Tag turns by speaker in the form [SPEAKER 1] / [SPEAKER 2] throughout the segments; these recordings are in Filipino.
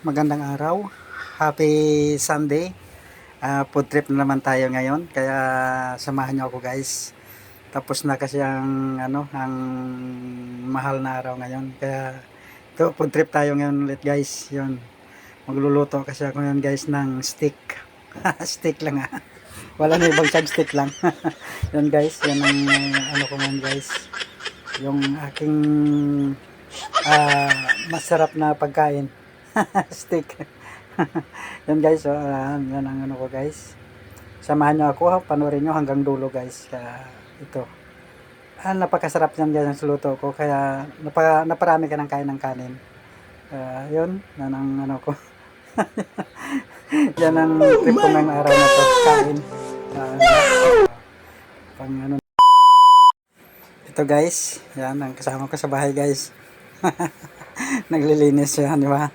[SPEAKER 1] magandang araw. Happy Sunday. Ah, food trip na naman tayo ngayon. Kaya samahan niyo ako guys. Tapos na kasi ang ano, ang mahal na araw ngayon. Kaya ito food trip tayo ngayon ulit guys. 'Yun. Magluluto kasi ako ngayon guys ng steak. steak lang ah. Wala na ibang side stick lang. 'Yun guys, 'yan ang uh, ano ko ngayon guys. Yung aking ah, masarap na pagkain. Steak. yan guys, so, ah, yan ang ano ko guys. Samahan nyo ako, ha? panoorin nyo hanggang dulo guys. Kaya ito. Ah, napakasarap yan guys ang luto ko. Kaya napa, naparami ka ng kain ng kanin. Ah, yun, yan ang ano ko. yan ang trip ko ng araw na to. Kain. Ah, pang ano. Ito guys, yan ang kasama ko sa bahay guys. Naglilinis yan, di ba?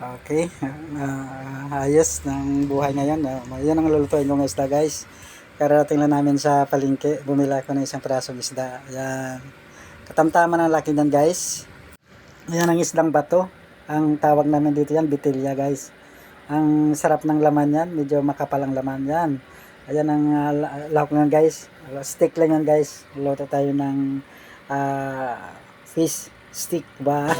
[SPEAKER 1] Okay. ah, ayos ng buhay ngayon. Uh, yan ang lulutuin kong isda guys. Kararating lang namin sa palengke. Bumili ako ng isang pirasong isda. Yan. Katamtaman ang laki niyan guys. Yan ang isdang bato. Ang tawag namin dito yan, bitilya guys. Ang sarap ng laman yan. Medyo makapal ang laman yan. Ayan ang uh, lahok nga guys. Stick lang yan guys. Luto tayo ng ah, fish stick ba?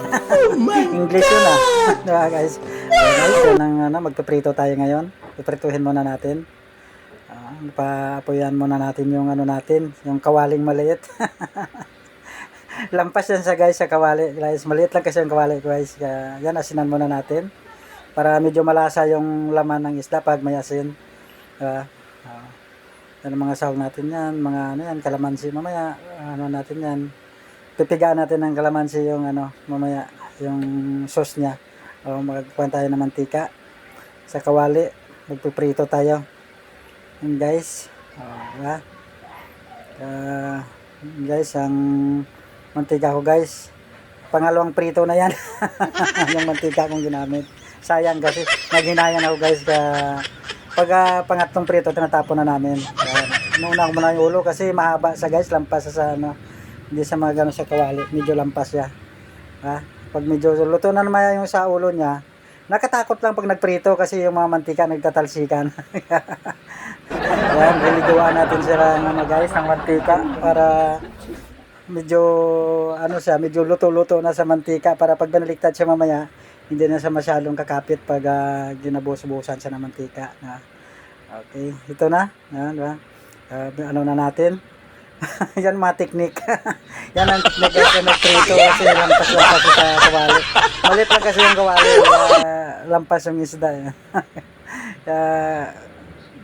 [SPEAKER 1] English yun ah. diba guys? Okay guys, ang ano, magpiprito tayo ngayon. Piprituhin muna natin. Uh, paapoyan muna natin yung ano natin, yung kawaling maliit. Lampas yan sa guys sa kawali. Guys, maliit lang kasi yung kawali guys. Kaya, yan, asinan muna natin. Para medyo malasa yung laman ng isda pag may asin. Diba? Uh, yan ang mga sahog natin yan. Mga ano yan, kalamansi mamaya. Ano natin yan pipigaan natin ng kalamansi yung ano mamaya yung sauce niya. O magkuhan tayo ng mantika sa kawali. Magpiprito tayo. Yun guys. O, diba? uh, guys ang mantika ko guys. Pangalawang prito na yan. Yung mantika kong ginamit. Sayang kasi naghinayan ako guys ka pag uh, pangatlong prito tinatapon na namin. Uh, nuna ko muna yung ulo kasi mahaba sa guys. Lampas sa ano hindi sa mga ganun sa kawali. Medyo lampas siya. Ha? Pag medyo luto na naman yung sa ulo niya nakatakot lang pag nagprito kasi yung mga mantika nagtatalsikan. Yan biniguan natin sila ng ano guys ng mantika para medyo ano siya medyo luto-luto na sa mantika para pag binaliktad siya mamaya hindi na siya masyadong kakapit pag uh, ginabus-busan siya ng mantika na. Okay ito na. Yan, diba? uh, ano na natin yan mga teknik. yan ang teknik kasi nagprito kasi lampas lang kasi sa kawali. Malit lang kasi yung kawali. Uh, lampas yung isda. Kaya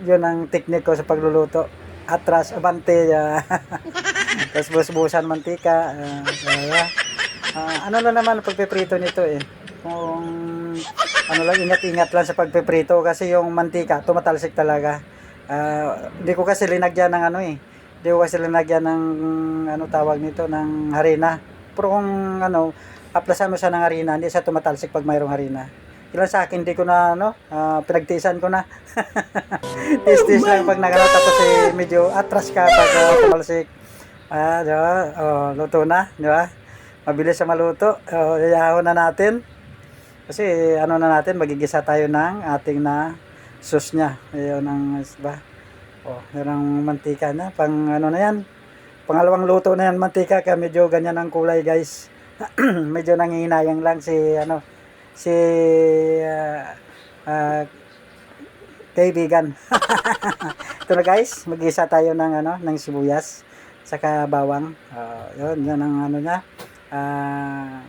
[SPEAKER 1] yun ang teknik ko sa pagluluto. Atras, abante. Uh, Tapos busbusan mantika. Uh, uh, uh, ano na naman pagpiprito nito eh. Kung ano lang, ingat-ingat lang sa pagpiprito kasi yung mantika tumatalsik talaga. Uh, hindi ko kasi linagyan ng ano eh Di ko kasi linagyan ng ano tawag nito ng harina. Pero kung ano, aplasan mo siya ng harina, hindi siya tumatalsik pag mayroong harina. Ilan sa akin, hindi ko na ano, uh, pinagtisan ko na. Tis-tis lang pag nagano tapos eh, medyo atras ka pag uh, tumalsik. Ah, di ba? Oh, luto na, di ba? Mabilis sa maluto. Oh, iyahaw na natin. Kasi ano na natin, magigisa tayo ng ating na sauce niya. Ayun ang, ba? Oh, yan mantika na. Pang ano na yan. Pangalawang luto na yan mantika kaya medyo ganyan ang kulay guys. medyo nangihinayang lang si ano si uh, uh, kaibigan. Ito na guys, mag-isa tayo ng ano ng sibuyas saka bawang. Uh, yun, yan ang ano niya. Uh,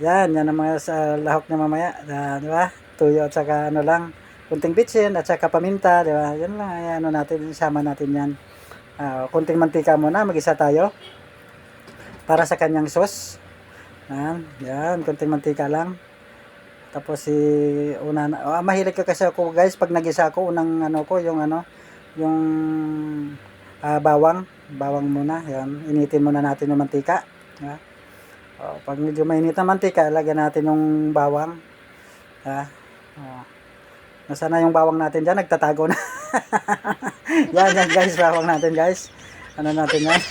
[SPEAKER 1] yan, yan ang mga sa lahok niya mamaya. Uh, di ba? Tuyo at saka ano lang kunting bitsin at saka paminta, di ba? Yan lang, ano natin, isama natin yan. Uh, kunting mantika muna, mag-isa tayo. Para sa kanyang sauce. Yan, yan, kunting mantika lang. Tapos si una na, oh, mahilig ko kasi ako guys pag nagisa ako unang ano ko yung ano yung uh, bawang, bawang muna, yan. Initin muna natin yung mantika. Yeah. Oh, pag medyo mainit na mantika, lagyan natin yung bawang. Yeah. Oh. Nasaan na yung bawang natin dyan? Nagtatago na. yan, yan guys, bawang natin guys. Ano natin yan?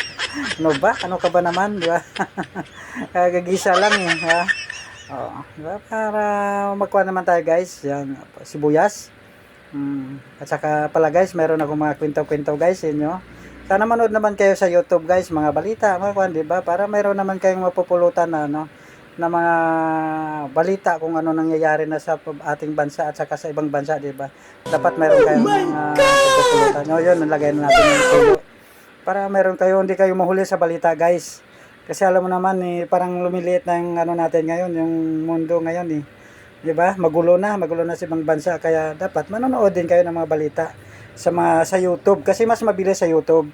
[SPEAKER 1] ano ba? Ano ka ba naman? Di ba? Gagisa lang eh. Ha? Oh, diba? Para magkuha naman tayo guys. Yan, sibuyas. Mm. At saka pala guys, meron akong mga kwento-kwento guys inyo. Sana manood naman kayo sa YouTube guys, mga balita, mga kwan, di ba? Para mayroon naman kayong mapupulutan na, ano, na mga balita kung ano nangyayari na sa ating bansa at saka sa ibang bansa, di ba? Dapat meron kayong mga mapupulutan. O yun, nalagay na natin yung. Para meron kayo, hindi kayo mahuli sa balita guys. Kasi alam mo naman, eh, parang lumiliit na yung ano natin ngayon, yung mundo ngayon eh. 'Di ba? Magulo na, magulo na sa ibang bansa kaya dapat manonood din kayo ng mga balita sa mga sa YouTube kasi mas mabilis sa YouTube.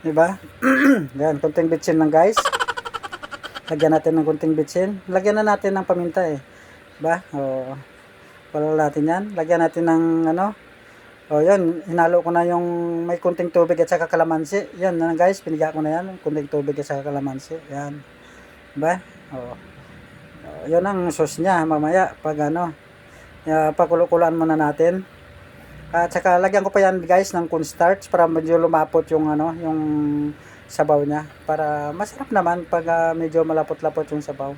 [SPEAKER 1] 'Di ba? Yan, konting bitsin lang guys. Lagyan natin ng konting bitsin. Lagyan na natin ng paminta eh. ba? O wala natin 'yan. Lagyan natin ng ano? O yan, hinalo ko na yung may kunting tubig at saka kalamansi. Yan na guys, piniga ko na yan. Kunting tubig at saka kalamansi. Yan. ba? O. Uh, yun ang sauce niya mamaya pag ano uh, pakulukulan muna natin at saka lagyan ko pa yan guys ng cornstarch para medyo lumapot yung ano yung sabaw niya para masarap naman pag uh, medyo malapot-lapot yung sabaw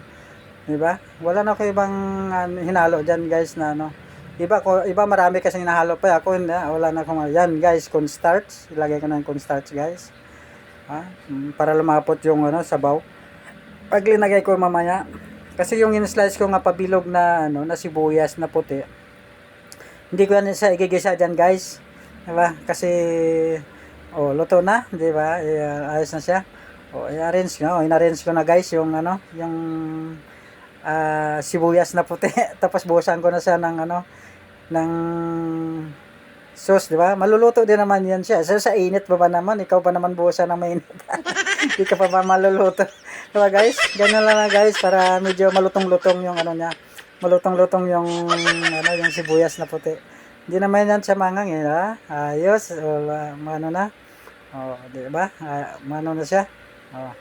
[SPEAKER 1] di ba wala na ako ibang uh, hinalo diyan guys na ano iba ko iba marami kasi hinahalo pa ako hindi wala na akong yan guys cornstarch ilagay ko na yung cornstarch guys ha? para lumapot yung ano sabaw pag linagay ko mamaya kasi yung in-slice ko nga pabilog na ano na sibuyas na puti. Hindi ko yan sa igigisa diyan, guys. 'Di ba? Kasi oh, luto na, 'di ba? E, ayos na siya. Oh, i-arrange ko, oh, in-arrange ko na guys yung ano, yung uh, sibuyas na puti. Tapos buhusan ko na siya ng ano ng sauce, 'di ba? Maluluto din naman 'yan siya. So, sa init pa ba naman, ikaw pa naman buhusan ng mainit. Hindi ka pa ba maluluto? Diba guys? Ganun lang na guys para medyo malutong-lutong yung ano niya. Malutong-lutong yung ano yung sibuyas na puti. Hindi naman yan siya mangang eh, ha? Ayos, wala, ano na. Oh, di ba? Ah, mano na siya. Oh.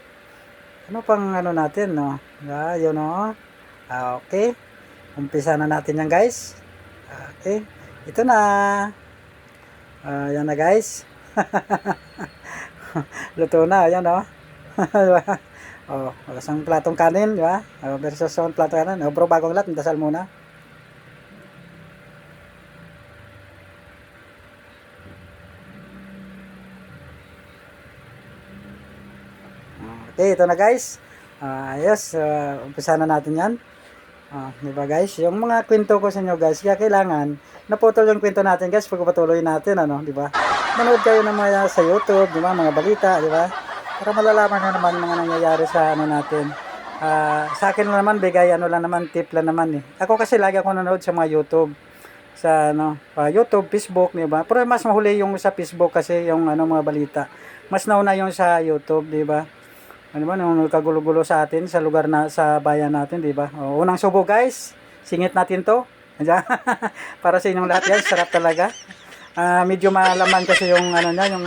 [SPEAKER 1] Ano pang ano natin, no? Ah, yun oh. Ah, okay. Umpisa na natin yan, guys. Okay. Ito na. Ah, yan na, guys. Luto na, yan oh. Oh, isang platong kanin, di ba? Oh, versus isang platong kanin. Oh, bro, bagong lahat, dasal muna. Okay, ito na guys. Uh, ayos, uh, umpisa na natin yan. Uh, di ba guys? Yung mga kwento ko sa inyo guys, kaya kailangan naputol yung kwento natin guys pag patuloy natin, ano, di ba? Manood kayo ng mga sa YouTube, di? Mga balita, di ba? para malalaman na naman mga nangyayari sa ano natin. Uh, sa akin lang naman, bigay ano lang naman, tip lang naman eh. Ako kasi lagi ako nanonood sa mga YouTube. Sa ano, uh, YouTube, Facebook, di ba? Pero mas mahuli yung sa Facebook kasi yung ano mga balita. Mas nauna yung sa YouTube, di ba? Ano ba, nung kagulo-gulo sa atin, sa lugar na, sa bayan natin, di ba? O, unang subo guys, singit natin to. para sa inyong lahat guys, sarap talaga. Uh, medyo malaman kasi yung ano niya, yung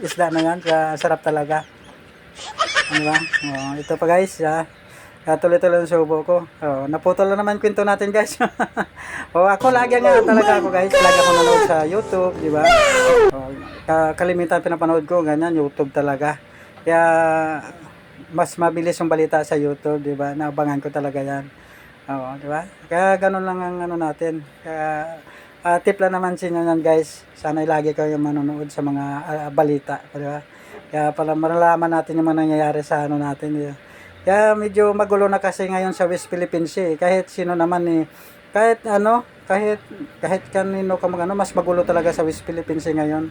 [SPEAKER 1] isda na yan, kaya sarap talaga. Ano ba? Oh, ito pa guys, ah. Uh, tuloy-tuloy ang subo ko. Oh, naputol na naman kwento natin guys. oh, ako lagi nga talaga ako guys. Lagi ako nanood sa YouTube, di ba? Oh, kalimitan pinapanood ko, ganyan, YouTube talaga. Kaya mas mabilis yung balita sa YouTube, di ba? Naabangan ko talaga yan. Oo, di ba? Kaya ganun lang ang ano natin. Kaya uh, tip lang naman sa inyo guys. Sana lagi kayo manonood sa mga uh, balita. Di ba? Kaya pala maralaman natin yung mga nangyayari sa ano natin. Di ba? Kaya medyo magulo na kasi ngayon sa West Philippines eh. Kahit sino naman eh. Kahit ano, kahit kahit kanino ka magano, mas magulo talaga sa West Philippines eh ngayon.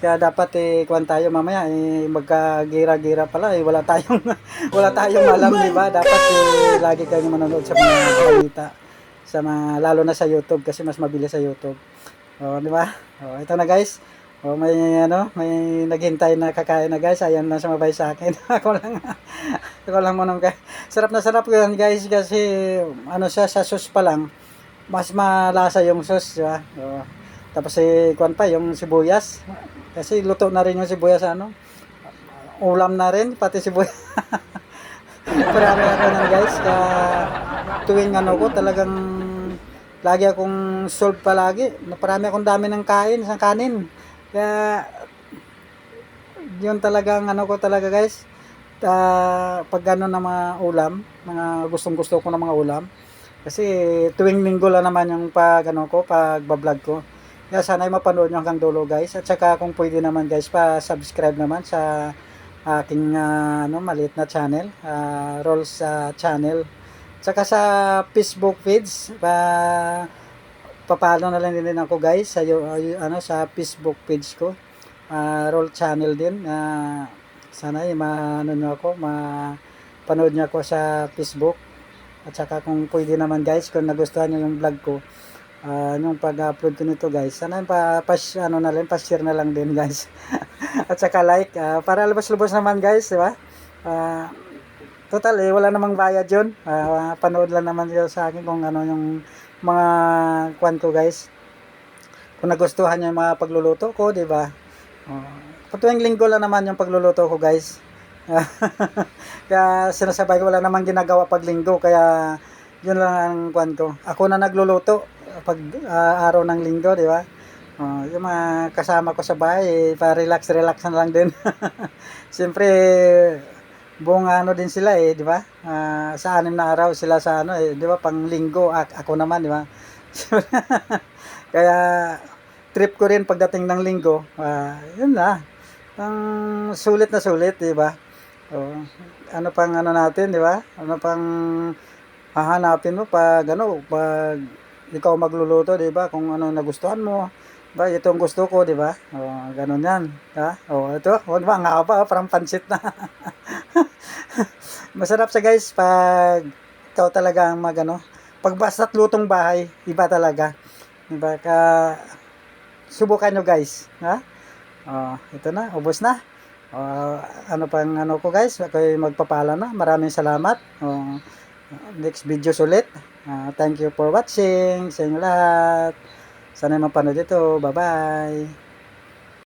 [SPEAKER 1] Kaya dapat eh kuan tayo mamaya eh magkagira-gira pala eh wala tayong wala tayong alam, di ba? Dapat eh lagi kayong manonood sa mga balita sa mga lalo na sa YouTube kasi mas mabilis sa YouTube. Oh, di ba? Oh, ito na guys. Oh, may ano, may naghintay na kakain na guys. Ayan na sumabay sa akin. ako lang. ako lang mo nung Sarap na sarap 'yan guys kasi ano siya sa sauce pa lang. Mas malasa yung sauce, di ba? Oh. Tapos si kuan pa yung sibuyas. Kasi luto na rin yung sibuyas ano. Ulam na rin pati sibuyas. Marami ako nan guys. Kaya tuwing ano ko talagang lagi akong solve palagi. Naparami akong dami ng kain, sa kanin. Kaya yun talagang ano ko talaga guys. Uh, pag ano na mga ulam, mga gustong gusto ko na mga ulam, Kasi tuwing linggo lang naman yung pag ano ko, pag vlog ko. Kaya sana ay mapanood nyo hanggang dulo guys. At saka kung pwede naman guys, pa-subscribe naman sa aking ah, ano, maliit na channel, ah, Rolls ah, channel. Tsaka sa Facebook feeds, pa papalo na lang din ako guys sa ay- ano sa Facebook page ko. Ah, roll channel din. Ah, sana ay maano nyo ako, ma panood nyo ako sa Facebook. At saka kung pwede naman guys, kung nagustuhan nyo yung vlog ko, ah yung pag-upload ko nito guys, sana pa, pa ano na lang, pa-share na lang din guys. At saka like, ah, para lubos-lubos naman guys, di ba? Ah, total eh, wala namang bayad yun. Ah, panood lang naman yun sa akin kung ano yung mga kwan ko guys. Kung nagustuhan nyo yung mga pagluluto ko, di ba? Uh, tuwing linggo lang naman yung pagluluto ko guys. kaya sinasabay ko wala namang ginagawa pag linggo kaya yun lang ang kwan ko. Ako na nagluluto pag ah, araw ng linggo, di ba? Oh, yung mga kasama ko sa bahay, eh, pa relax na lang din. Siyempre buong ano din sila eh, di ba? Ah, sa anim na araw sila sa ano eh, di ba? Pang linggo ak- ako naman, di ba? Kaya trip ko rin pagdating ng linggo, ah, yun na. Ang sulit na sulit, di ba? Oh, ano pang ano natin, di ba? Ano pang hahanapin mo pag ano, pag ikaw magluluto, di ba? Kung ano nagustuhan mo, ba itong gusto ko, di ba? Oh, ganun yan, ha? Oh, ito, oh, di ba? Ang haba, parang pansit na. Masarap sa guys pag ikaw talaga ang mag ano, pag basta't lutong bahay, iba talaga. Diba? Ka, subukan nyo guys. Ha? Oh, ito na, ubos na. Oh, ano pang ano ko guys, ako'y magpapala na. Maraming salamat. Oh, next video ulit. Ah, thank you for watching sa inyo lahat. Sana mapanood ito. Bye-bye.